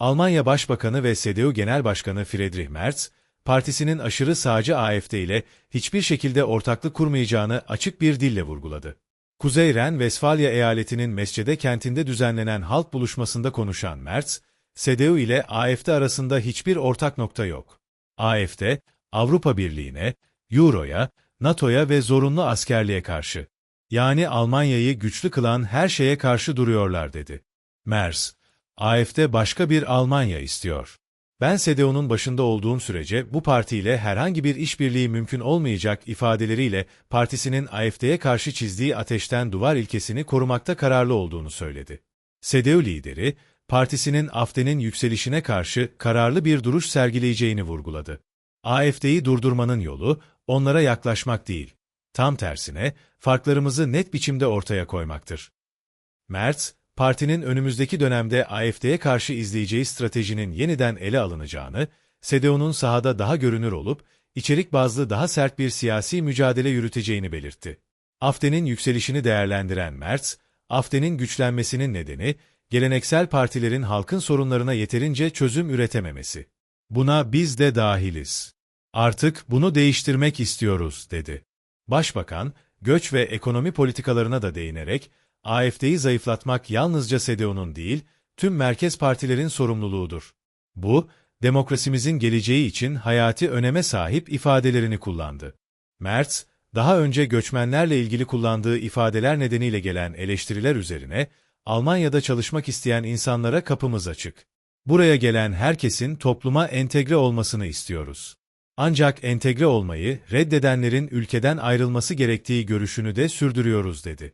Almanya Başbakanı ve CDU Genel Başkanı Friedrich Merz, partisinin aşırı sağcı AfD ile hiçbir şekilde ortaklık kurmayacağını açık bir dille vurguladı. Kuzey Ren-Vesfalya eyaletinin Mescede kentinde düzenlenen halk buluşmasında konuşan Merz, CDU ile AfD arasında hiçbir ortak nokta yok. AfD, Avrupa Birliği'ne, Euro'ya, NATO'ya ve zorunlu askerliğe karşı, yani Almanya'yı güçlü kılan her şeye karşı duruyorlar dedi. Merz, AfD başka bir Almanya istiyor. Ben CDU'nun başında olduğum sürece bu partiyle herhangi bir işbirliği mümkün olmayacak ifadeleriyle partisinin AfD'ye karşı çizdiği ateşten duvar ilkesini korumakta kararlı olduğunu söyledi. CDU lideri, partisinin AfD'nin yükselişine karşı kararlı bir duruş sergileyeceğini vurguladı. AfD'yi durdurmanın yolu, onlara yaklaşmak değil. Tam tersine, farklarımızı net biçimde ortaya koymaktır. Merz, partinin önümüzdeki dönemde AfD'ye karşı izleyeceği stratejinin yeniden ele alınacağını, CDU'nun sahada daha görünür olup, içerik bazlı daha sert bir siyasi mücadele yürüteceğini belirtti. AfD'nin yükselişini değerlendiren Merz, AfD'nin güçlenmesinin nedeni, geleneksel partilerin halkın sorunlarına yeterince çözüm üretememesi. Buna biz de dahiliz. Artık bunu değiştirmek istiyoruz, dedi. Başbakan, göç ve ekonomi politikalarına da değinerek, AfD'yi zayıflatmak yalnızca CDU'nun değil, tüm merkez partilerin sorumluluğudur. Bu, demokrasimizin geleceği için hayati öneme sahip ifadelerini kullandı. Merz, daha önce göçmenlerle ilgili kullandığı ifadeler nedeniyle gelen eleştiriler üzerine, Almanya'da çalışmak isteyen insanlara kapımız açık. Buraya gelen herkesin topluma entegre olmasını istiyoruz. Ancak entegre olmayı reddedenlerin ülkeden ayrılması gerektiği görüşünü de sürdürüyoruz dedi.